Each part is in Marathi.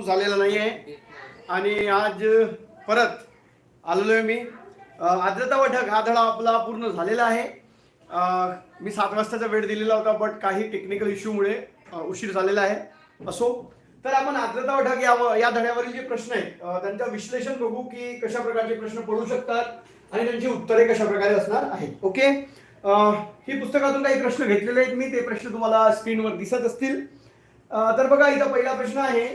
पाऊस झालेला नाही आहे आणि आज परत आलेलो आहे मी. आद्रता आर्द्रता हा धडा आपला पूर्ण झालेला आहे. मी सात वाजताचा वेळ दिलेला होता बट काही टेक्निकल इश्यूमुळे उशीर झालेला आहे. असो तर आपण आर्द्रता बैठक या या धड्यावरील जे प्रश्न आहेत त्यांचं विश्लेषण बघू की कशा प्रकारचे प्रश्न पडू शकतात आणि त्यांची उत्तरे कशा प्रकारे असणार आहेत. ओके? ही पुस्तकातून काही प्रश्न घेतलेले आहेत मी. ते प्रश्न तुम्हाला स्क्रीनवर दिसत असतील. तर बघा इथं पहिला प्रश्न आहे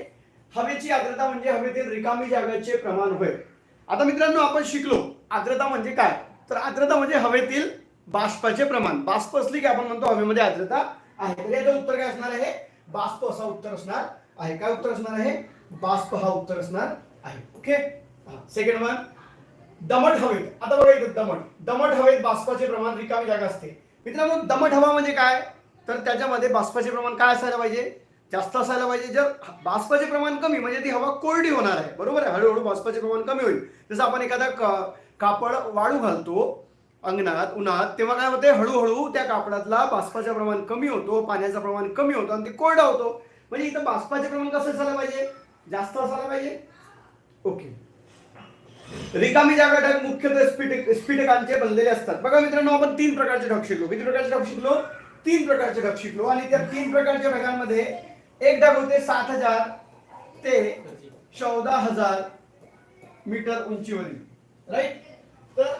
हवेची आर्द्रता म्हणजे हवेतील रिकामी जागेचे प्रमाण होय. आता मित्रांनो आपण शिकलो. आर्द्रता म्हणजे काय? तर आर्द्रता म्हणजे हवेतील बाष्पाचे प्रमाण. बाष्प असली की आपण म्हणतो हवेमध्ये आर्द्रता आहे. तर याचं उत्तर काय असणार आहे? बाष्प असा उत्तर असणार आहे. काय उत्तर असणार आहे? बाष्प हा उत्तर असणार आहे. ओके सेकंड वन दमट हवेत. आता बघा इथं दमट. दमट हवेत बाष्पाचे प्रमाण रिकामी जागा असते. मित्रांनो दमट हवा म्हणजे काय? तर त्याच्यामध्ये बाष्पाचे प्रमाण काय असायला पाहिजे? जास्त असायला पाहिजे. जर बाष्पाचे प्रमाण कमी म्हणजे ती हवा कोरडी होणार आहे. बरोबर आहे? हळूहळू बाष्पाचे प्रमाण कमी होईल. जसं आपण एखादा क- कापड वाळू घालतो अंगणात उन्हात तेव्हा काय होते हळूहळू त्या कापडातला बाष्पाचं प्रमाण कमी होतो पाण्याचं प्रमाण कमी होतं आणि ते कोरडा होतो. म्हणजे इथं बाष्पाचे प्रमाण कसं असायला पाहिजे? जास्त असायला पाहिजे? ओके. रिकामी जागा ढग मुख्यतः स्फटिक स्फिटकांचे बनलेले असतात. बघा मित्रांनो आपण तीन प्रकारचे ढग शिकलो. किती प्रकारचे ढग शिकलो? तीन प्रकारचे ढग शिकलो. आणि त्या तीन प्रकारच्या ढगांमध्ये एक ढग होते सात हजार ते चौदा हजार मीटर उंचीवरील. राईट तर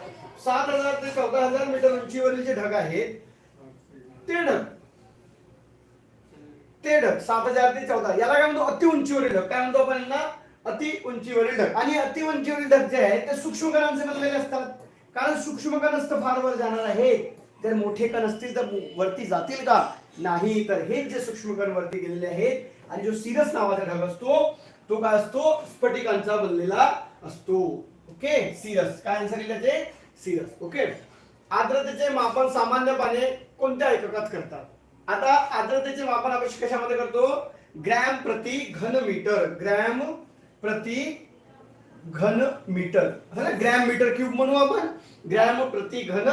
सात हजार ते चौदा हजार मीटर उंचीवरील जे ढग आहेत ते ढग. ते ढग सात हजार ते चौदा. याला काय म्हणतो? अति उंचीवरील ढग. काय म्हणतो आपण यांना? अति उंचीवरील ढग. आणि अति उंचीवरील ढग जे आहेत ते सूक्ष्म कणांचे बनलेले असतात. कारण सूक्ष्म कण असतं फार वर जाणार आहे जर मोठे कण असतील तर वरती जातील का? नाही तर हेच जे सूक्ष्म कण वरती गेलेले आहेत आणि जो सिरस नावाचा ढग असतो तो काय असतो? स्फटिकांचा बनलेला असतो. ओके? सिरस. काय आन्सर येईल त्याचे? सिरस. ओके? आर्द्रतेचे मापन सामान्यपणे कोणत्या एककात करतात? आता आर्द्रतेचे मापन आपण कशामध्ये करतो? ग्रॅम प्रति घन मीटर. ग्रॅम प्रति घन मीटर. ग्रॅम मीटर क्यूब म्हणू आपण. ग्रॅम प्रति घन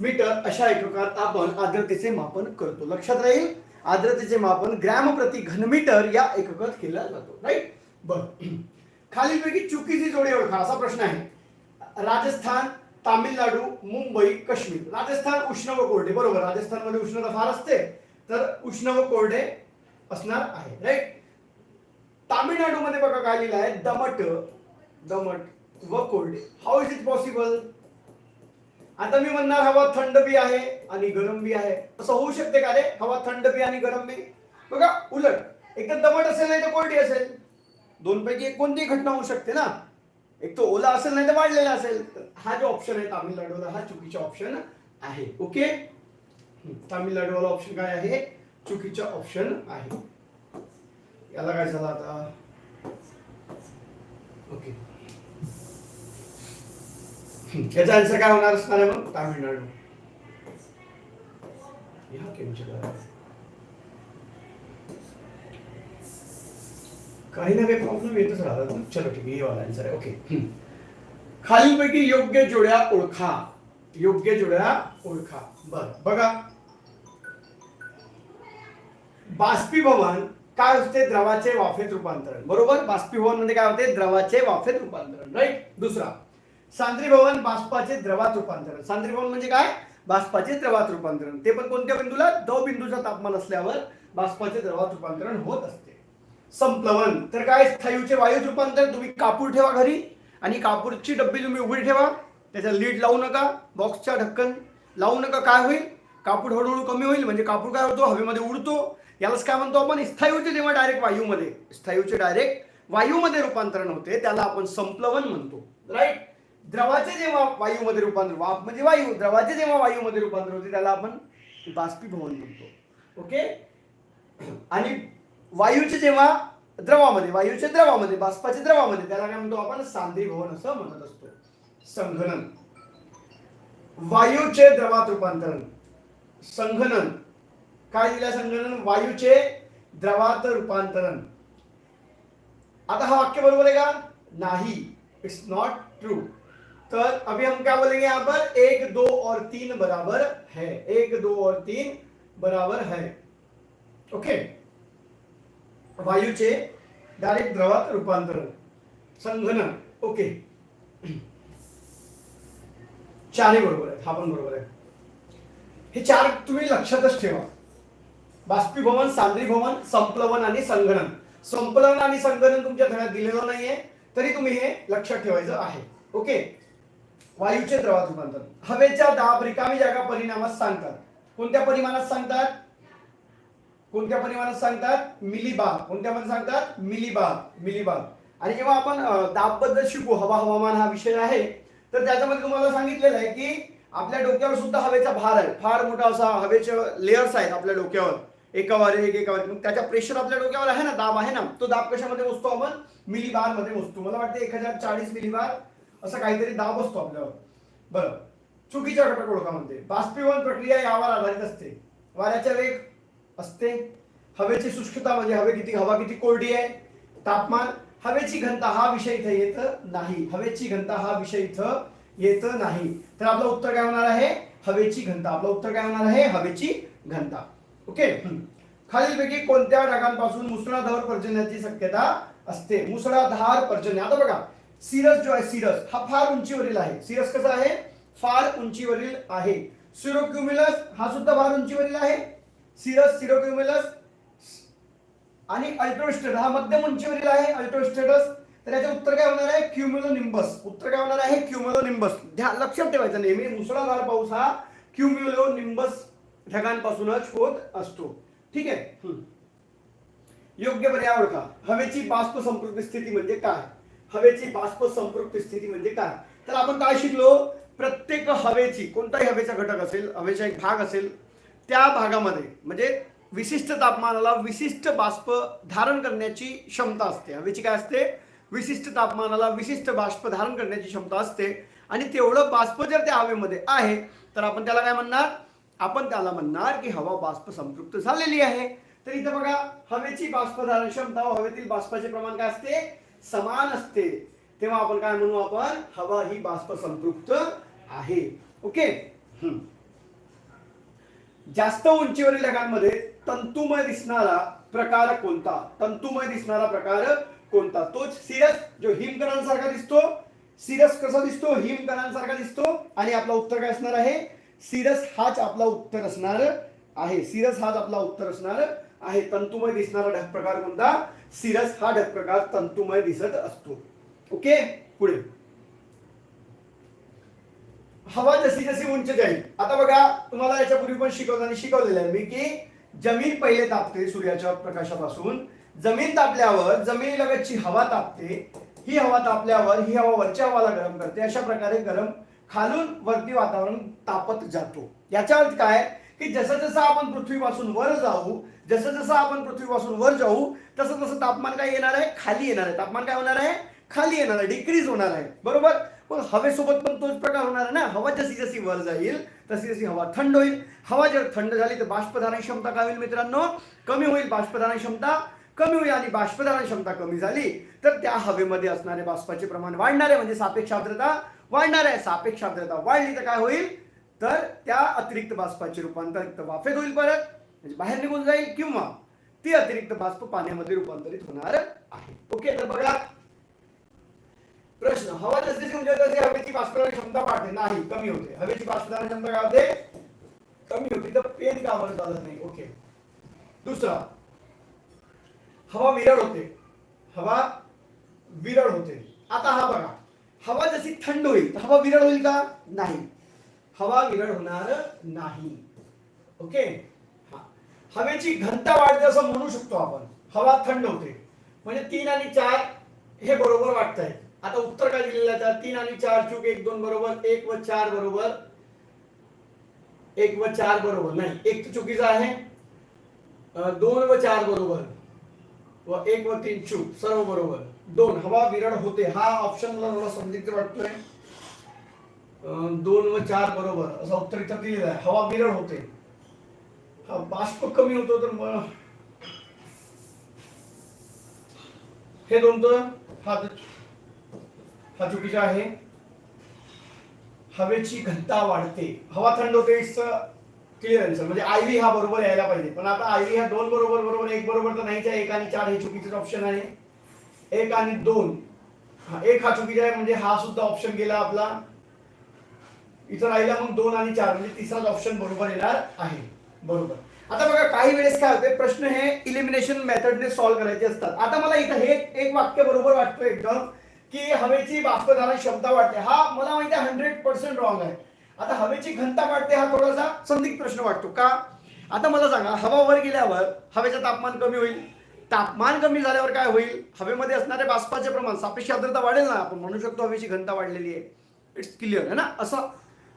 मीटर अशा एककात आपण आर्द्रतेचे मापन करतो. लक्षात राहील? आर्द्रतेचे मापन ग्रॅम प्रति घन मीटर या एककात केला जातो. राईट बर. खालीलपैकी चुकीची जोडी ओळखा. असा प्रश्न आहे. राजस्थान तामिळनाडू मुंबई काश्मीर. राजस्थान उष्ण व कोरडे. बरोबर. राजस्थानमध्ये उष्णता फार असते तर उष्ण व कोरडे असणार आहे. राईट तामिळनाडू मध्ये बघा काय लिहिलं आहे. दमट दमट व कोरडे. हाऊ इज इट पॉसिबल आता मी म्हणणार हवा थंड बी आहे आणि गरम बी आहे. असं होऊ शकते का रे? हवा थंड बी आणि गरम बी? बघा उलट. एक तर दमट असेल नाही तर कोरडी असेल. दोन पैकी एक कोणतीही घटना होऊ शकते ना. एक तो ओला असेल नाही तर वाढलेला असेल. तर हा जो ऑप्शन आहे तामिळनाडूला हा चुकीचा ऑप्शन आहे. ओके? तामिळनाडूवाला ऑप्शन काय आहे? चुकीचा ऑप्शन आहे. याला काय झालं आता? ओके. याचा आन्सर काय होणार असणार आहे मग? तामिळनाडू. या केमच्या काही ना काही प्रॉब्लेम येतच राहतात चलो ठीक आहे हे वाला आन्सर आहे. ओके खालीलपैकी योग्य जोड्या ओळखा. योग्य जोड्या ओळखा. बर बघा. बाष्पीभवन काय असते? द्रवाचे वाफेत रूपांतरण. बरोबर? बाष्पीभवन म्हणजे काय होते? द्रवाचे वाफेत रूपांतरण. राईट दुसरा. सांद्रीभवन बाष्पाचे द्रवात रूपांतरण. सांद्रीभवन म्हणजे काय? बाष्पाचे द्रवात रूपांतरण. ते पण कोणत्या बिंदूला? द बिंदूचं तापमान असल्यावर बाष्पाचे द्रवात रूपांतरण होत असते. संप्लवन. तर काय? स्थायूचे वायूत रूपांतर. तुम्ही कापूर ठेवा घरी. आणि कापूरची डब्बी तुम्ही उघडी ठेवा. त्याचा लीड लावू नका. बॉक्सच्या ढक्कन लावू नका. काय होईल? कापूर हळूहळू कमी होईल. म्हणजे कापूर काय होतो? हवेमध्ये उडतो. यालाच काय म्हणतो आपण? स्थायूचे जेव्हा डायरेक्ट वायूमध्ये. स्थायूचे डायरेक्ट वायूमध्ये रूपांतरण होते. त्याला आपण संप्लवन म्हणतो. राईट द्रवाचे जेव्हा वायूमध्ये रूपांतर वाफ म्हणजे वायू द्रवाचे जेव्हा वायूमध्ये रूपांतर होते त्याला आपण बाष्पीभवन म्हणतो. ओके आणि वायूचे जेव्हा द्रवामध्ये वायूचे द्रवामध्ये बाष्पाचे द्रवामध्ये त्याला काय म्हणतो आपण? सांद्रीभवन असं म्हणत असतो. संघनन. वायूचे द्रवात रूपांतरण. संघनन. काय दिलं संघनन? वायूचे द्रवात रूपांतरण. आता हा वाक्य बरोबर आहे का? नाही. इट्स नॉट ट्रू तर अभी हम क्या बोलेंगे यहाँ पर? एक दो और तीन बराबर है। एक दो और तीन बराबर है। ओके वायूचे डायरेक्ट द्रवात रूपांतरण संघनन. ओके चारही बरोबर आहे हा पण बरोबर आहे. हे चार तुम्ही लक्षातच ठेवा. बाष्पीभवन सांद्रीभवन संप्लवन आणि संगणन संप्लवन आणि संगणन तुमच्या धड्यात दिलेलं नाहीये तरी तुम्ही हे लक्षात ठेवायचं आहे. ओके वायूचे द्रवात रूपांतर. हवेच्या दाब रिकामी जागा परिणामात सांगतात. कोणत्या परिमाणात सांगतात? कोणत्या परिमाणात सांगतात? मिलीबार. कोणत्यामध्ये सांगतात? मिलीबार. मिलीबार. आणि जेव्हा आपण दाबबद्दल शिकू हवा हवामान हा विषय आहे तर त्याच्यामध्ये तुम्हाला सांगितलेलं आहे की आपल्या डोक्यावर सुद्धा हवेचा भार आहे. फार मोठा असा हवेचे लेयर्स आहेत आपल्या डोक्यावर. एकावर एक एकावर वारी मग त्याचा प्रेशर आपल्या डोक्यावर आहे ना? दाब आहे ना? तो दाब कशामध्ये मोजतो आपण? मिलीबारमध्ये मोजतो. मला वाटतं एक हजार चाळीस मिलीबार असं काहीतरी दाब असतो आपल्यावर. बरं. चुकीच्या घटक ओळखामध्ये बाष्पीभवन प्रक्रिया यावर आधारित असते. वाऱ्याचा वेग असते. हवेची शुष्कता म्हणजे हवे किती हवा किती कोरडी आहे? तापमान हवेची घनता हा विषय इथं येत नाही. हवेची घनता हा विषय इथं येत नाही. तर आपलं उत्तर काय होणार आहे? हवेची घनता. आपलं उत्तर काय होणार आहे? हवेची घनता. ओके? खालीलपैकी कोणत्या ढगांपासून मुसळाधार पर्जन्याची शक्यता असते? मुसळाधार पर्जन्य. आता बघा. सिरस जो आहे सिरस हा फार उंचीवरील आहे. सिरस कसा आहे? फार उंचीवरील आहे. सिरोक्युम्युलस हा सुद्धा फार उंचीवरील आहे. सिरस सिरोक्युम्युलस आणि अल्ट्रोस्टेट हा मध्यम उंचीवरील आहे अल्ट्रोस्टेटस तर याचे उत्तर काय होणार आहे? क्युम्युलो निंबस उत्तर काय होणार आहे? क्युम्युलो निंबस लक्षात ठेवायचं नेहमी. मुसळधार पाऊस हा क्युम्युलो निंबस ढगांपासूनच होत असतो. ठीक आहे? योग्य पर्याय ओळखा. हवेची बाष्प संस्कृती स्थिती म्हणजे काय? हवेची बाष्प संपृक्त स्थिती म्हणजे काय? तर आपण काय शिकलो? प्रत्येक हवेची कोणताही हवेचा घटक असेल हवेचा एक भाग असेल त्या भागामध्ये म्हणजे विशिष्ट तापमानाला विशिष्ट बाष्प धारण करण्याची क्षमता असते. हवेची काय असते? विशिष्ट तापमानाला विशिष्ट बाष्प धारण करण्याची क्षमता असते. आणि तेवढं बाष्प जर त्या हवेमध्ये आहे तर आपण त्याला काय म्हणणार? आपण त्याला म्हणणार की हवा बाष्प संपृक्त झालेली आहे. तर इथं बघा हवेची बाष्प धारण क्षमता हवेतील बाष्पाचे प्रमाण काय असते? समान असते. तेव्हा आपण काय म्हणू आपण? हवा ही बाष्प संपृक्त आहे. ओके? हम्म. जास्त उंचीवरील ढगांमध्ये तंतुमय दिसणारा प्रकार कोणता? तंतुमय दिसणारा प्रकार कोणता? तोच सिरस जो हिमकणांसारखा दिसतो. सिरस कसा दिसतो? हिमकणांसारखा दिसतो. आणि आपला उत्तर काय असणार आहे? सिरस हाच आपला उत्तर असणार आहे. सिरस हाच आपला उत्तर असणार आहे. तंतुमय दिसणारा ढग प्रकार कोणता? सिरस हा प्रकार तंतुमय दिसत असतो. ओके? पुढे. हवा जशी जशी उंच जाईल. आता बघा तुम्हाला याच्यापूर्वी पण शिकवताना शिकवलेलं आहे मी की जमीन पहिले तापते सूर्याच्या प्रकाशापासून. जमीन तापल्यावर जमिनीलगतची हवा तापते. ही हवा तापल्यावर ही हवा वरच्या हवाला गरम करते. अशा प्रकारे गरम खालून वरती वातावरण तापत जातो. याचा अर्थ काय? की जसं जसं आपण पृथ्वीपासून वर जाऊ जसं जसं आपण पृथ्वीपासून वर जाऊ तसं तसं तापमान काय येणार आहे? खाली येणार आहे. तापमान काय होणार आहे? खाली येणार आहे. डिक्रीज होणार आहे. बरोबर? पण हवेसोबत पण तोच प्रकार होणार आहे ना? हवा जशी जशी वर जाईल तशी जशी हवा थंड होईल. हवा जर थंड झाली तर बाष्पधारण क्षमता काय होईल मित्रांनो? कमी होईल बाष्पधारण क्षमता. कमी होईल आणि बाष्पधारण क्षमता कमी झाली तर त्या हवेमध्ये असणारे बाष्पाचे प्रमाण वाढणार आहे. म्हणजे सापेक्ष आर्द्रता वाढणार आहे. सापेक्ष आर्द्रता वाढली तर काय होईल? तर त्या अतिरिक्त बाष्पाचे रूपांतर वाफेत होईल परत. म्हणजे बाहेर निघून जाईल किंवा ती अतिरिक्त बाष्प पाण्यामध्ये रूपांतरित होणार आहे. ओके तर बघा. प्रश्न हवा जशी म्हणजे हवेची बाष्पदान क्षमता वाढते. नाही कमी होते. हवेची बाष्पदान क्षमता काय होते? कमी होते. तर पेन का बरं चालत नाही. ओके. दुसरा हवा विरळ होते. हवा विरळ होते. आता हा बघा. हवा जशी थंड होईल तर हवा विरळ होईल का? नाही. हवा विरळ होणार नाही. ओके? हवेची घनता वाढते असं म्हणू शकतो आपण. हवा थंड होते. म्हणजे तीन आणि चार हे बरोबर वाटत आहे आता उत्तर काय दिलेलं आहे? तीन आणि चार चूक एक दोन बरोबर एक व चार बरोबर. एक व चार बरोबर. नाही एक चुकीचा चुकीचं आहे. दोन व चार बरोबर. व एक व तीन चूक सर्व बरोबर. दोन हवा विरळ होते. हा ऑप्शन मला थोडा संदिग्ध वाटतोय. दोन व चार बरोबर. असं उत्तर इथं दिलेलं आहे. हवा विरळ होते. हा बाष्प कमी होतो तर मग हे दोन तर हा हा चुकीचा आहे. हवेची घनता वाढते. हवा थंड होते क्लिअर आन्सर म्हणजे आयव्ही हा बरोबर यायला पाहिजे. पण आता आयव्ही हा दोन बरोबर बरोबर एक बरोबर तर नाहीच आहे. एक आणि चार हे चुकीचं ऑप्शन आहे. एक आणि दोन. हा एक हा चुकीचा आहे म्हणजे हा सुद्धा ऑप्शन गेला आपला. इथं राहिला मग दोन आणि चार म्हणजे तिसराच ऑप्शन बरोबर येणार आहे. बरोबर. आता बघा काही वेळेस काय होते प्रश्न हे इलिमिनेशन मेथडने सॉल्व्ह करायचे असतात. आता मला इथं हे एक वाक्य बरोबर वाटतं एकदम की हवेची बाष्प धारण क्षमता वाटते हा मला माहिती आहे हंड्रेड पर्सेंट रॉंग आहे. आता हवेची घनता वाढते हा थोडासा संदिग्ध प्रश्न वाटतो. का? आता मला सांगा हवा वर गेल्यावर हवेचं तापमान कमी होईल. तापमान कमी झाल्यावर काय होईल? हवेमध्ये असणारे बाष्पाचे प्रमाण सापेक्ष आर्द्रता वाढेल ना आपण म्हणू शकतो हवेची घनता वाढलेली आहे. इट्स क्लिअर आहे ना? असं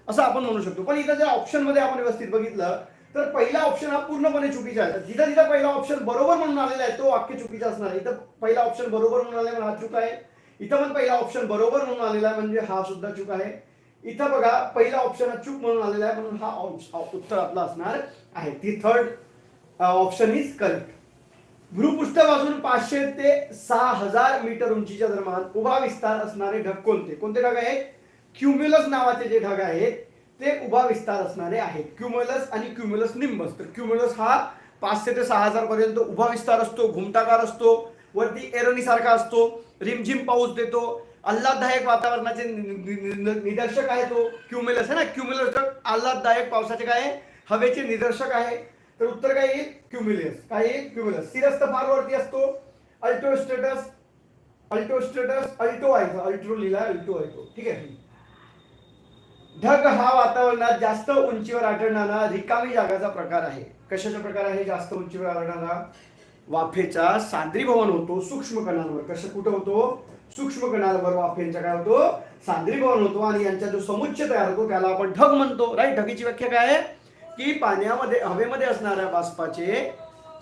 असं आपण म्हणू शकतो. पण इथं जर ऑप्शनमध्ये आपण व्यवस्थित बघितलं तर पहिला ऑप्शन हा पूर्णपणे चुकीचा आहे. जिथं जिथं पहिला ऑप्शन बरोबर म्हणून आलेला आहे तो वाक्य चुकीचा असणार. आहे इथं पहिला ऑप्शन बरोबर म्हणून आलेला हा चूक आहे. इथं पण पहिला ऑप्शन बरोबर म्हणून आलेला आहे म्हणजे हा सुद्धा चूक आहे. इथं बघा पहिला ऑप्शन हा चूक म्हणून आलेला आहे म्हणून हा उत्तर आपला असणार आहे. ती थर्ड ऑप्शन इज करेक्ट भूपृष्ठापासून पाचशे ते सहा हजार मीटर उंचीच्या दरम्यान उभा विस्तार असणारे ढग कोणते? कोणते ढग आहेत? क्युम्युलस नावाचे जे ढग आहेत ते उभा विस्तार असणारे आहेत. क्युम्युलस आणि क्युम्युलस निम्बस तर क्युम्युलस हा पाचशे ते सहा हजार पर्यंत उभा विस्तार असतो घुमटाकार असतो वरती एरोनीसारखा सारखा असतो रिमझिम पाऊस देतो आल्हाददायक वातावरणाचे निदर्शक आहे तो क्युम्युलस आहे ना? क्युम्युलस तर आल्हाददायक पावसाचे काय आहे? हवेचे निदर्शक आहे. तर उत्तर काय येईल? क्युम्युलस काय येईल? क्युम्युलस सिरस्थ फार वरती असतो. अल्टोस्टेटस अल्टोस्टेटस अल्टो आहे. अल्ट्रो लिहिला अल्टो आहे तो ठीक आहे? ढग हा वातावरणात जास्त उंचीवर आढळणारा रिकामी जागाचा प्रकार आहे. कशाचा प्रकार आहे? जास्त उंचीवर आढळणारा वाफेचा सांद्रीभवन होतो सूक्ष्म कणांवर. कसं कुठं होतो? सूक्ष्म कणांवर वाफेंचा काय होतो? सांद्रीभवन होतो आणि यांचा जो समुच्चय तयार होतो त्याला आपण ढग म्हणतो. राईट ढगीची व्याख्या काय आहे? की पाण्यामध्ये हवेमध्ये असणाऱ्या बाष्पाचे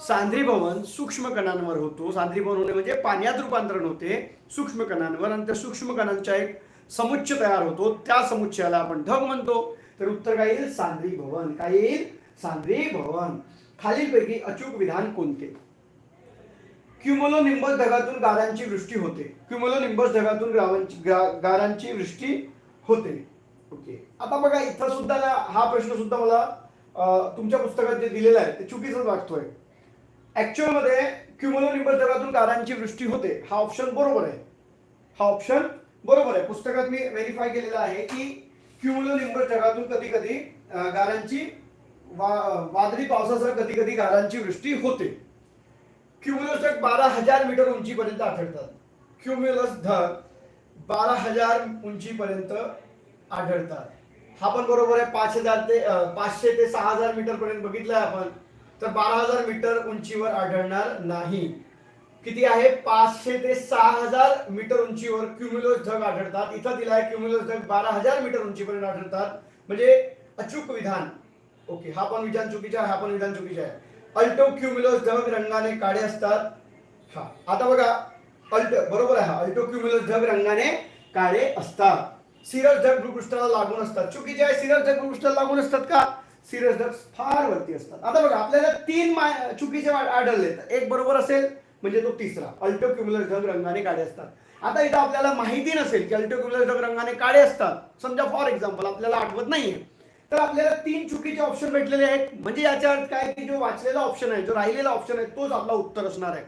सांद्रीभवन सूक्ष्म कणांवर होतो. सांद्रीभवन होणे म्हणजे पाण्यात रूपांतरण होते सूक्ष्म कणांवर. आणि त्या सूक्ष्म कणांच्या एक समुच्चय तयार होतो त्या समुच्चयाला आपण ढग म्हणतो. तर उत्तर काय येईल? सांद्री भवन. काय येईल? सांद्री भवन. खालीलपैकी अचूक विधान कोणते? क्युमोलो निंबस ढगातून गारांची वृष्टी होते. क्युमोलो निंबस ढगातून गावांची- गारांची वृष्टी होते. ओके. आता बघा इथं सुद्धा ना हा प्रश्न सुद्धा मला तुमच्या पुस्तकात जे दिलेला आहे ते चुकीचंच वाटतोय ऍक्च्युअलमध्ये निंबस ढगातून गारांची वृष्टी होते. हा ऑप्शन बरोबर आहे. हा ऑप्शन बरोबर आहे. पुस्तकात मी व्हेरीफाय केलेलं आहे की क्युमुलो निंबस कधी कधी गारांची वा- वादळी पावसासह कधी कधी गारांची वृष्टी होते. क्युमुलस बारा हजार मीटर उंचीपर्यंत आढळतात. क्युम्युलस ढग बारा हजार उंचीपर्यंत आढळतात. हा पण बरोबर आहे पाच हजार ते पाचशे ते सहा हजार मीटर पर्यंत आहे आपण तर बारा हजार मीटर उंचीवर आढळणार नाही. किती आहे? पाचशे ते सहा हजार मीटर उंचीवर क्युम्युलस ढग आढळतात. इथं दिलाय क्युम्युलस ढग बारा हजार मीटर उंचीपर्यंत आढळतात. म्हणजे अचूक विधान. ओके हा पण विधान चुकीचा आहे हा पण विधान चुकीचा आहे. अल्टो क्युम्युलस ढग रंगाने काळे असतात. हा आता बघा. अल्ट बरोबर आहे हा. अल्टो क्युम्युलस ढग रंगाने काळे असतात. सिरस ढग भूपृष्ठाला लागून असतात. चुकीचे आहे सिरस ढग भूपृष्ठाला लागून असतात का? सिरस ढग फार वरती असतात. आता बघा आपल्याला तीन चुकीचे आढळले. एक बरोबर असेल म्हणजे तो तिसरा. अल्टो क्युम्युलर ढग रंगाने काळे असतात. आता इथं आपल्याला माहिती नसेल की अल्टो क्युम्युलर ढग रंगाने काळे असतात. समजा फॉर एक्झाम्पल आपल्याला आठवत नाहीये. तर आपल्याला तीन चुकीचे ऑप्शन भेटलेले आहेत. म्हणजे याच्या अर्थ काय की जो वाचलेला ऑप्शन आहे जो राहिलेला ऑप्शन आहे तोच आपला उत्तर असणार आहे.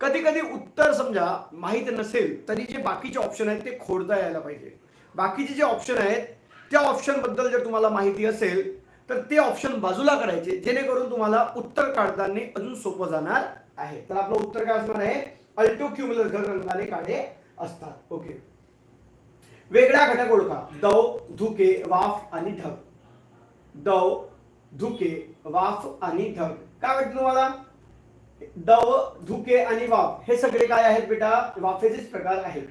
कधी कधी उत्तर समजा माहीत नसेल तरी जे बाकीचे ऑप्शन आहेत ते खोडता यायला पाहिजे. बाकीचे जे ऑप्शन आहेत त्या ऑप्शनबद्दल जर तुम्हाला माहिती असेल तर ते ऑप्शन बाजूला करायचे जेणेकरून तुम्हाला उत्तर काढताना अजून सोपं जाणार आहे. तर आपलं उत्तर काय असणार आहे? अल्टो क्युम्युलस रंगाने काळे असतात. ओके. वेगळा घटक ओळखा. दव धुके वाफ आणि ढग. दव धुके वाफ आणि ढग. काय वाटतं तुम्हाला? दव धुके आणि वाफ हे सगळे काय आहेत बेटा? वाफेचेच प्रकार आहेत.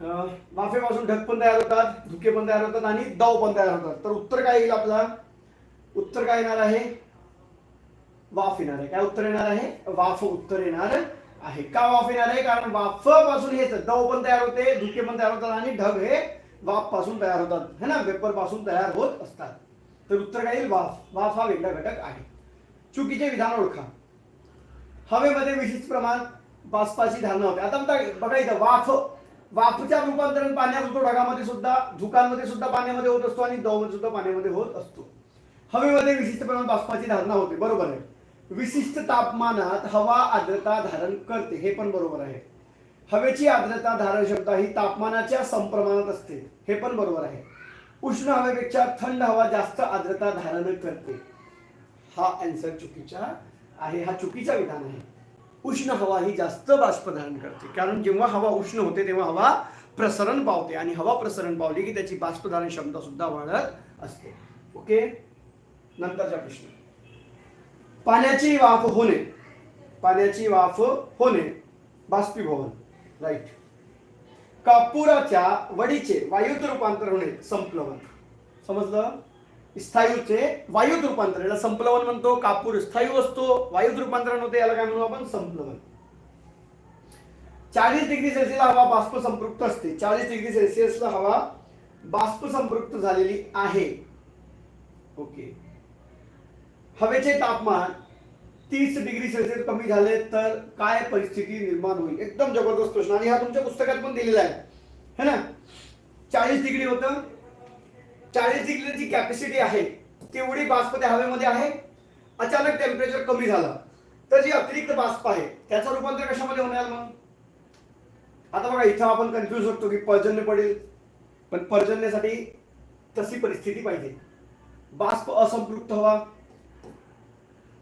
अं, वाफेपासून ढग पण तयार होतात धुके पण तयार होतात आणि दव पण तयार होतात. तर उत्तर काय येईल आपला? उत्तर काय येणार आहे? वाफ येणार आहे काय उत्तर येणार आहे? वाफ उत्तर येणार आहे. का वाफ येणार आहे? कारण वाफपासून हेच दव पण तयार होते धुके पण तयार होतात आणि ढग हे वाफपासून तयार होतात. है ना? वेपरपासून तयार होत असतात. तर उत्तर काय येईल? वाफ. वाफ हा वेगळा घटक आहे. चुकीचे विधान ओळखा. हवेमध्ये विशिष्ट प्रमाण बाष्पाची धारणा होते. आता बघा- बघा इथं वाफ. वाफच्या रूपांतरण पाण्यात होतो. ढगामध्ये सुद्धा धुकांमध्ये सुद्धा पाण्यामध्ये होत असतो आणि दवमध्ये सुद्धा पाण्यामध्ये होत असतो. हवेमध्ये विशिष्ट प्रमाण बाष्पाची धारणा होते. बरोबर आहे. विशिष्ट तापमानात हवा आर्द्रता धारण करते हे पण बरोबर आहे. हवेची आर्द्रता धारण क्षमता ही तापमानाच्या संप्रमाणात असते हे पण बरोबर आहे. उष्ण हवेपेक्षा थंड हवा जास्त आर्द्रता धारण करते. हा आन्सर चुकीचा आहे हा चुकीचा विधान आहे. उष्ण हवा ही जास्त बाष्प धारण करते कारण जेव्हा हवा उष्ण होते तेव्हा हवा प्रसरण पावते आणि हवा प्रसरण पावली की त्याची बाष्पधारण क्षमता सुद्धा वाढत असते. ओके नंतरचा प्रश्न. पाण्याची वाफ होणे. पाण्याची वाफ होणे. बाष्पीभवन. राईट कापुराच्या वडीचे वायूत रूपांतर होणे संप्लवन. समजलं? स्थायूचे वायूत रूपांतर. याला संप्लवन म्हणतो. कापूर स्थायू असतो वायूत रूपांतरण होते याला काय म्हणू आपण? संप्लवन. चाळीस डिग्री सेल्सिअसला हवा बाष्प संपृक्त असते. चाळीस डिग्री सेल्सिअसला हवा बाष्प संपृक्त झालेली आहे. ओके हवेचे तापमान तीस डिग्री सेल्सिअस कमी झाले तर काय परिस्थिती निर्माण होईल? एकदम जबरदस्त प्रश्न. आणि हा तुमच्या पुस्तकात पण दिलेला आहे. है ना? चाळीस डिग्री होतं. चाळीस डिग्रीची कॅपॅसिटी आहे. तेवढी बाष्प त्या हवेमध्ये आहे. अचानक टेम्परेचर कमी झालं. तर जी अतिरिक्त बाष्प आहे त्याचं रूपांतर कशामध्ये होणार मग? आता बघा इथं आपण कन्फ्यूज होतो की पर्जन्य पडेल. पण पर्जन्यासाठी तशी परिस्थिती पाहिजे. बाष्प असंपृक्त हवा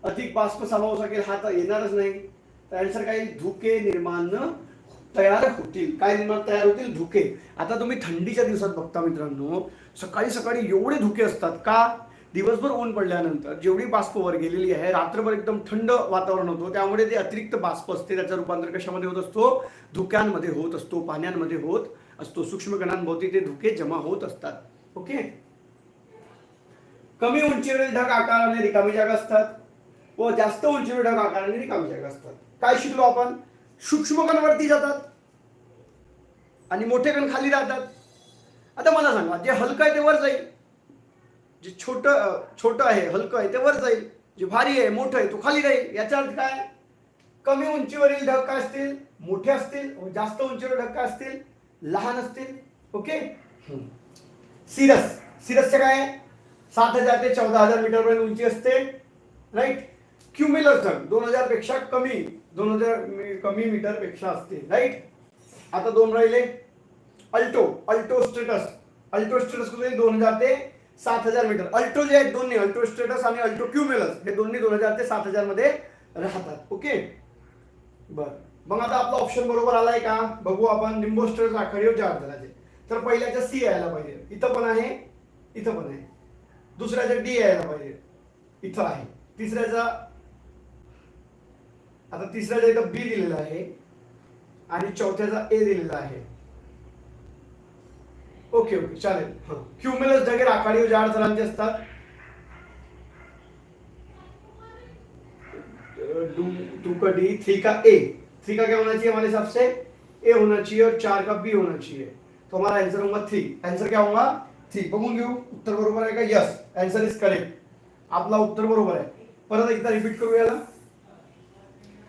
अधिक बाष्प सामावू शकेल हा तर येणारच नाही. त्यानुसार काही धुके निर्माण तयार होतील. काय निर्माण तयार होतील? धुके. आता तुम्ही थंडीच्या दिवसात बघता मित्रांनो सकाळी सकाळी एवढे धुके असतात का? दिवसभर ऊन पडल्यानंतर जेवढी बाष्प वर गेलेली आहे रात्रभर एकदम थंड वातावरण होतं. त्यामुळे ते अतिरिक्त बाष्प असते त्याचं रूपांतर कशामध्ये होत असतो? धुक्यांमध्ये होत असतो पाण्यांमध्ये होत असतो. सूक्ष्म कणांभोवती ते धुके जमा होत असतात. ओके? कमी उंचीवरील ढग आकाराने रिकामी जागा असतात. व जास्त उंचीवर ढग आकाराने रिकामी जागा असतात. काय शिकलो आपण? सूक्ष्म कण वरती जातात. आणि मोठे कण खाली राहतात. आता मला सांगा जे हलकं आहे ते वर जाईल. जे छोट छोटं आहे हलकं आहे ते वर जाईल. जे भारी आहे मोठं आहे तो खाली राहील. याचा अर्थ काय? कमी उंचीवरील ढग काय असतील? मोठे असतील. जास्त उंचीवर ढग काय असतील? लहान असतील. ओके? सिरस. सिरसचे काय? सात हजार ते चौदा हजार मीटर पर्यंत उंची असते. राईट? क्युमिलस ढग दोन हजारपेक्षा कमी. दोन हजार मी- कमी मीटरपेक्षा असते. राईट आता दोन राहिले. Alto. Alto stratus alto stratus कुठे दोन हजार ते सात हजार मीटर अल्टो जे आहेत दोन्ही अल्टो स्टेटस आणि अल्टो क्युम्युलस हे दोन्ही दोन हजार ते सात हजारमध्ये राहतात. ओके बर. मग आता आपला ऑप्शन बरोबर आलाय का? बघू आपण निंबो स्टेटस आखाडीवर चार हजाराचे तर पहिल्याच्या सी यायला पाहिजे. इथं पण आहे. इथं पण आहे. दुसऱ्याचं डी यायला पाहिजे. इथं आहे. तिसऱ्याचा आता तिसऱ्या इथं बी दिलेला आहे आणि चौथ्याचा ए दिलेला आहे. ओके ओके चालेल. क्युम्युलस ढगे राखाडी जाड सरांचे असतात टू का डी थ्री का ए थ्री का क्या होना चाहिए हमारे हिसाब से ए होना चाहिए और चार का बी होना चाहिए तो हमारा आंसर होगा थ्री आंसर क्या होगा थ्री बघून घेऊ. उत्तर बरोबर आहे का? यस आंसर इज करेक्ट आपला उत्तर बरोबर आहे. परत एकदा रिपीट करू याला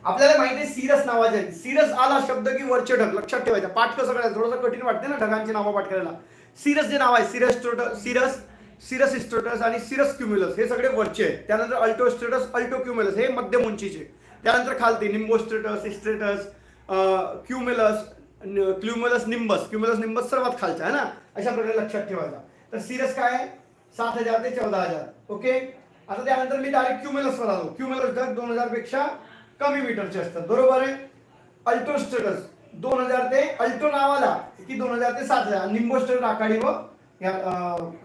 आपल्याला माहिती आहे सिरस नावाचे सिरस आला शब्द की वरचे ढग. लक्षात ठेवायचा. पाठ कसं करायचं? थोडंसं कठीण वाटते ना ढगांची नावं पाठ करायला. सिरस जे नाव आहे सिरस सिरस सिरस स्टोटस आणि सिरस क्युम्युलस हे सगळे वरचे आहेत त्यानंतर अल्टो स्ट्रेटस अल्टो क्युम्युलस हे मध्यम उंचीचे त्यानंतर खालती nimbo stratus stratus cumulus cumulus nimbus cumulus nimbus सर्वात खालचा आहे ना? अशा प्रकारे लक्षात ठेवायचा. तर सिरस काय आहे? सात हजार ते चौदा हजार. ओके? आता त्यानंतर मी डायरेक्ट क्युम्युलसवर आलो. क्युम्युलस ढग दोन हजारपेक्षा कमी मीटरचे असतात. बरोबर आहे? अल्टो स्टडस दोन हजार ते अल्टो नावाला. की दोन हजार ते सात हजार निंबो स्टेटस आखाडी व या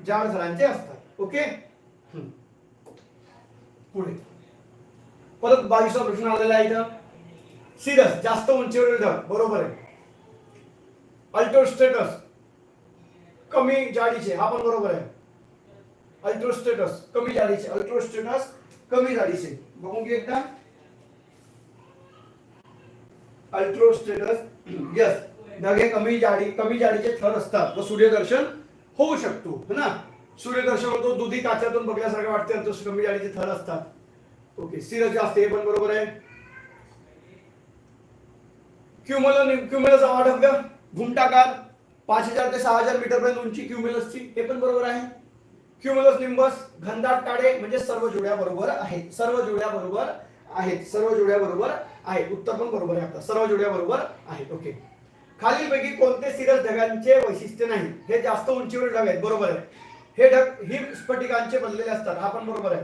जाड झाडांचे असतात. ओके? पुढे. परत बावीसवा प्रश्न आलेला आहे इथं. सिरस जास्त उंचीवरील धड बरोबर आहे. Alto stratus. कमी जाडीचे. हा पण बरोबर आहे. Alto stratus. कमी जाडीचे. अल्ट्रो स्टेटस कमी जाडीचे. बघून घे एकदा. अल्ट्रो स्टेटस यस ढगे कमी जाडी कमी जाडीचे थर असतात. व सूर्यदर्शन होऊ शकतो है ना? सूर्यदर्शन होतो दुधी काचातून बघल्यासारखं वाटते तर कमी जाडीचे थर असतात. ओके सिरस जास्त हे पण बरोबर आहे. क्युमलन क्युमलस हवा ढग घुमटाकार पाच हजार ते सहा हजार मीटर पर्यंत उंची क्युमुलसची हे पण बरोबर आहे. क्युमुलस निंबस घनदाट काळे म्हणजे सर्व जोड्या बरोबर आहेत. सर्व जोड्या बरोबर आहेत. सर्व जोड्या बरोबर आहे. उत्तर पण बरोबर आहे आपलं. सर्व जोड्या बरोबर आहेत ओके खालीलपैकी कोणते सिरस ढगांचे वैशिष्ट्य नाही? हे जास्त उंचीवर ढग आहेत. बरोबर आहे. हे ढग हिम स्फटिकांचे बनलेले असतात. हा पण बरोबर आहे.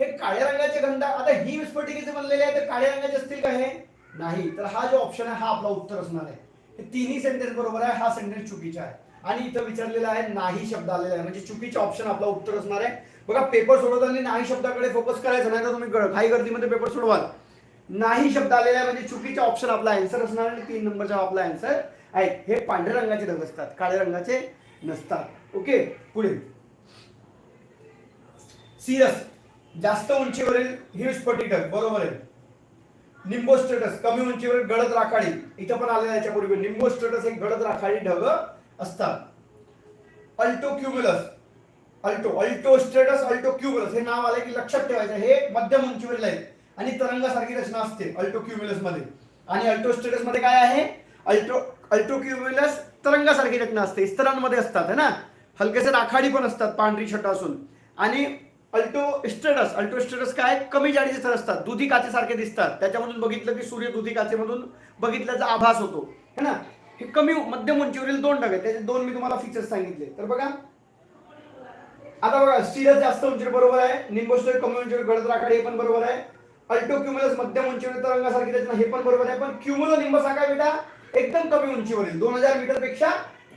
हे काळ्या रंगाचे घंटा आता हिम स्फटिकेचे बनलेले आहे तर काळ्या रंगाचे असतील का हे? नाही. तर हा जो ऑप्शन आहे हा आपला उत्तर असणार आहे. हे तिन्ही सेंटेन्स बरोबर आहे. हा सेंटेन्स चुकीचा आहे. आणि इथं विचारलेला आहे नाही शब्द आलेला आहे. म्हणजे चुकीचा ऑप्शन आपला उत्तर असणार आहे. बघा पेपर सोडवताना नाही शब्दाकडे फोकस करायचं नाही तर तुम्ही ग- घाई गर्दीमध्ये पेपर सोडवाल. नाही शब्द आलेला आहे म्हणजे चुकीचा ऑप्शन आपला आन्सर असणार आणि तीन नंबरचा आपला आन्सर आहे. हे पांढऱ्या रंगाचे ढग असतात काळ्या रंगाचे नसतात. ओके पुढे. सिरस जास्त उंचीवरील हिम स्फटिक बरोबर आहे. निम्बोस्टेटस कमी उंचीवरील गडद राखाडी. इथं पण आलेलं आहे याच्यापूर्वी. निम्बोस्टेटस हे गडद राखाडी ढग असतात. अल्टो अल्टोक्युमुलस अल्टो अल्टोस्टेटस अल्टोक्युमुलस हे नाव आले की लक्षात ठेवायचं. हे मध्यम उंचीवरील आहे. आणि तरंगासारखी रचना असते अल्टो क्युम्युलसमध्ये आणि अल्टोस्टेटसमध्ये काय आहे? अल्टो अल्टोक्युमुलस तरंगासारखी रचना असते. स्तरांमध्ये असतात है ना? हलकेसे राखाडी पण असतात पांढरी छटा असून. आणि अल्टो स्टेटस अल्टो स्टेटस काय? कमी जाडीचे थर असतात. दुधी काचेसारखे दिसतात. त्याच्यामधून बघितलं की सूर्य दुधी काचेमधून बघितल्याचा आभास होतो. है ना? हे कमी मध्यम उंचीवरील दोन ढग आहेत. त्याचे दोन मी तुम्हाला फीचर्स सांगितले. तर बघा. आता बघा स्टिरस जास्त उंचीवर बरोबर आहे. निंबोस्टर कमी उंचीवर गडद राखाडी पण बरोबर आहे. अल्टो क्युमुलस मध्यम उंचीवर तरंगासारखी रचना हे पण बरोबर आहे. पण क्युमुलो निंबस काय बेटा एकदम कमी उंचीवरील दोन हजार मीटरपेक्षा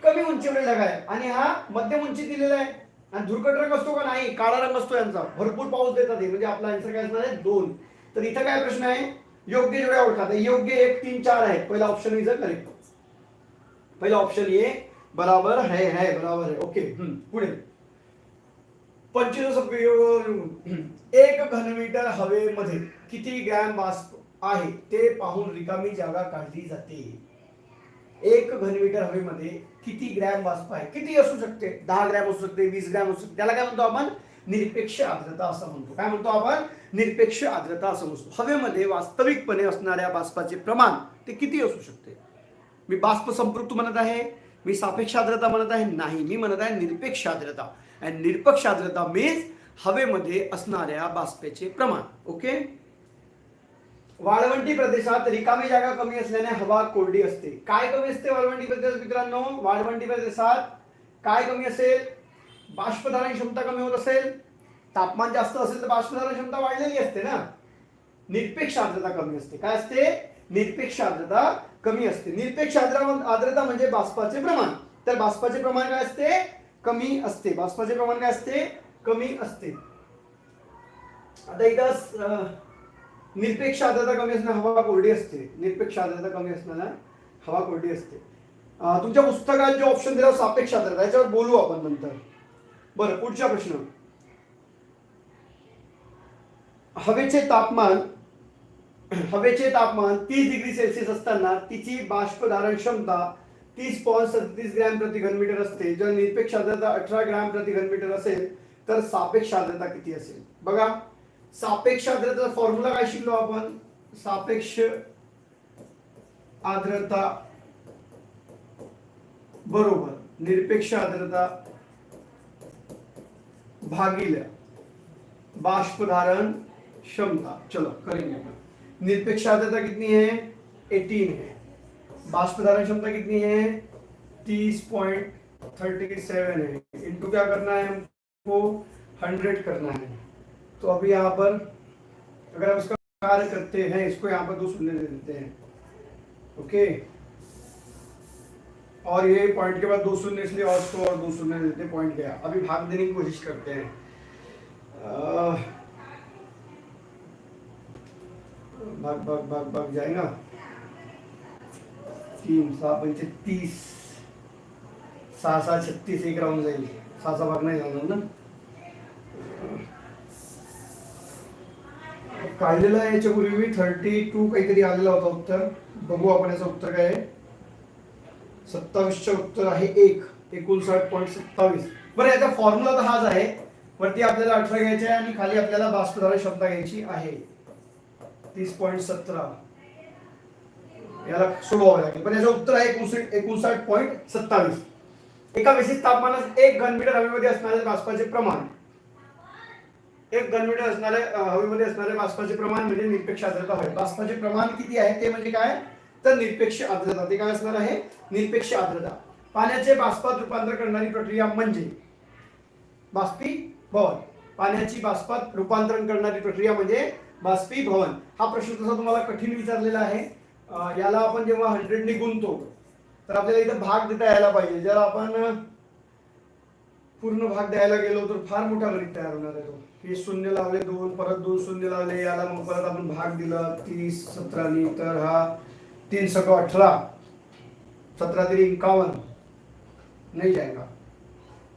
कमी उंचीवरील ढग आहे. आणि हा मध्यम उंची दिलेला आहे. आणि धुरकट रंग असतो का नाही काळा रंग असतो यांचा. भरपूर पाऊस देतात हे. म्हणजे आपला आन्सर काय असणार आहे? दोन. तर इथं काय प्रश्न आहे? योग्य जोड्या ओळखा. योग्य एक तीन चार आहे पहिला ऑप्शन इज करेक्ट पहिला ऑप्शन ये बराबर है है बराबर है ओके पुढे. पंचवीस एक घनमीटर हवेमध्ये किती ग्रॅम बाष्प आहे ते पाहून रिकामी जागा काढली जाते. एक घनमीटर हवेमध्ये किती ग्रॅम बाष्प आहे? किती असू शकते? दहा ग्रॅम असू शकते वीस ग्रॅम असू शकते. त्याला काय म्हणतो आपण? निरपेक्ष आर्द्रता असं म्हणतो. काय म्हणतो आपण? निरपेक्ष आर्द्रता असं म्हणतो. हवेमध्ये वास्तविकपणे असणाऱ्या बाष्पाचे प्रमाण ते किती असू शकते? मी बाष्प संपृक्त म्हणत आहे. मी सापेक्ष आर्द्रता म्हणत आहे. नाही मी म्हणत आहे निरपेक्ष आर्द्रता. आणि निरपेक्ष आर्द्रता मीन्स हवेमध्ये असणाऱ्या बाष्पाचे प्रमाण. ओके वाळवंटी प्रदेशात रिकामी जागा कमी असल्याने हवा कोरडी असते. काय कमी असते वाळवंटी प्रदेशात मित्रांनो? वाळवंटी प्रदेशात काय कमी असेल? बाष्पधारण क्षमता कमी होत असेल. तापमान जास्त असेल तर बाष्पधारण क्षमता वाढलेली असते ना? निरपेक्ष आर्द्रता कमी असते. काय असते? निरपेक्ष आर्द्रता कमी असते. निरपेक्ष आर्द्रता म्हणजे बाष्पाचे प्रमाण. तर बाष्पाचे प्रमाण काय असते? कमी असते. बाष्पाचे प्रमाण काय असते? कमी असते. आता इथं निरपेक्ष आर्द्रता कमी असणं हवा कोरडी असते. निरपेक्ष आर्द्रता कमी असणारा हवा कोरडी असते. तुमच्या पुस्तकात जे ऑप्शन दिला सापेक्ष आर्द्रता याच्यावर बोलू आपण नंतर. बरं पुढचा प्रश्न. हवेचे तापमान हवेचे तापमान तीस डिग्री सेल्सिअस असताना तिची बाष्पधारण क्षमता तीस पॉईंट सदतीस ग्रॅम प्रति घनमीटर असते. जर निरपेक्ष आर्द्रता अठरा ग्रॅम प्रति घनमीटर असेल तर सापेक्ष आर्द्रता किती असेल? बघा सापेक्ष आर्द्रता फॉर्म्युला काय शिकलो आपण? सापेक्ष आर्द्रता बरोबर निरपेक्ष आर्द्रता भागिले बाष्पधारण क्षमता. चलो करेंगे अपन निरपेक्ष आर्द्रता कितनी है 18 है बाष्पधारण क्षमता कितनी है? 30.37 है। इनटू क्या करना है? हमको 100 करना है। तो अभी यहाँ पर अगर हम इसका कार्य करते हैं, इसको यहाँ पर दो शून्य दे देते हैं। ओके? और ये पॉइंट के बाद दो शून्य, इसलिए और इसको और दो शून्य देते हैं। पॉइंट गया। अभी भाग देने की कोशिश करते हैं। भाग भाग भाग भाग जाएगा। तीन सहा पंचे तीस. सहा सहा छत्तीस एक राऊंड जाईल. सहा सहा भाग नाही जाणार ना? काढलेला याच्यापूर्वी मी. थर्टी टू काहीतरी आलेला होता उत्तर. बघू आपण याचं उत्तर काय आहे. सत्तावीसचं उत्तर आहे एक. एकोणसाठ पॉईंट सत्तावीस. बरं याचा फॉर्म्युला तर हाच आहे. वरती आपल्याला अठरा घ्यायचे आहे आणि खाली आपल्याला बाष्पधारण क्षमता घ्यायची आहे. तीस पॉईंट सतरा. याला सोडवावं लागेल. पण याचं उत्तर आहे एकोणसाठ एकोणसाठ पॉईंट सत्तावीस. एका विशिष्ट तापमानात एक घनमीटर हवेमध्ये असणारे बाष्पाचे प्रमाण. एक घनमीटर असणारे हवेमध्ये असणारे बाष्पाचे प्रमाण म्हणजे निरपेक्ष आर्द्रता होय बाष्पाचे प्रमाण किती आहे ते म्हणजे काय? तर निरपेक्ष आर्द्रता. ते काय असणार आहे? निरपेक्ष आर्द्रता. पाण्याचे बाष्पात रूपांतर करणारी प्रक्रिया म्हणजे बाष्पीभवन. पाण्याची बाष्पात रूपांतरण करणारी प्रक्रिया म्हणजे बाष्पीभवन. हा प्रश्न तसा तुम्हाला कठीण विचारलेला आहे. याला आपण जेव्हा हंड्रेडने गुंतो तर आपल्याला इथं भाग देता यायला पाहिजे. जर आपण पूर्ण भाग द्यायला गेलो तर फार मोठा गणित तयार होणार आहे तो. हे शून्य लावले दोन परत दोन शून्य लावले याला मग परत आपण भाग दिला तीस सतरानी तर हा तीन सक अठरा. सतरा तरी इक्यावन नहीं जाएगा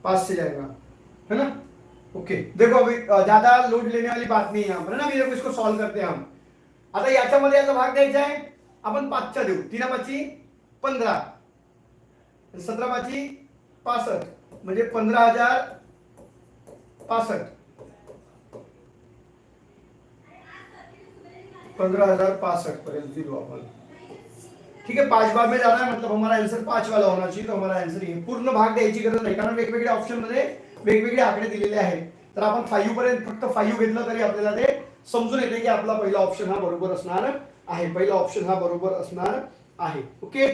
पाचशे से जाएगा है ना? ओके. देखो अभी ज्यादा लोड लेने वाली बात नहीं है यहाँ पर ना? अभी देखो इसको सॉल्व करते हैं हम. आता याच्यामध्ये याचा भाग द्यायचा आहे. आपण पाचच्या देऊ. तीन पाची पंधरा. सतरा पाची पासष्ट. म्हणजे पंधरा हजार पासष्ट. पंधरा हजार पासष्ट पर्यंत दिलो आपण. ठीक है पांच बार में जाना है मतलब हमारा आंसर पांच वाला होना चाहिए तो हमारा आंसर ये पूर्ण भाग द्यायची गरज नाही कारण वेगवेगळ्या ऑप्शनमध्ये वेगवेगळे आकडे दिलेले आहेत. तर आपण फाईव्ह पर्यंत फक्त फाईव्ह घेतलं तरी आपल्याला ते समजून येते की आपला पहिला ऑप्शन हा बरोबर असणार. आहे. पहिला ऑप्शन हा बरोबर असणार आहे. ओके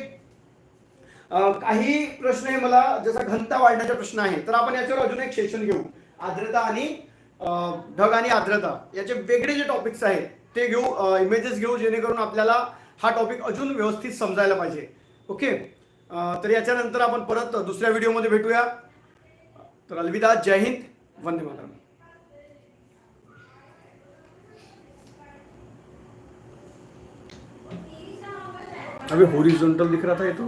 काही प्रश्न आहे मला जसा घनता वाढण्याचा प्रश्न आहे तर आपण याच्यावर अजून एक सेशन घेऊ. आर्द्रता आणि ढग आणि आर्द्रता. याचे वेगळे जे टॉपिक्स आहेत ते घेऊ इमेजेस घेऊ जेणेकरून आपल्याला हा टॉपिक अजून व्यवस्थित समजायला पाहिजे. ओके तर याच्यानंतर आपण परत दुसऱ्या व्हिडिओमध्ये भेटूया. तर अलविदा जय हिंद. वंदे मातरम. अभी हॉरिजॉन्टल दिख रहा था ये तो?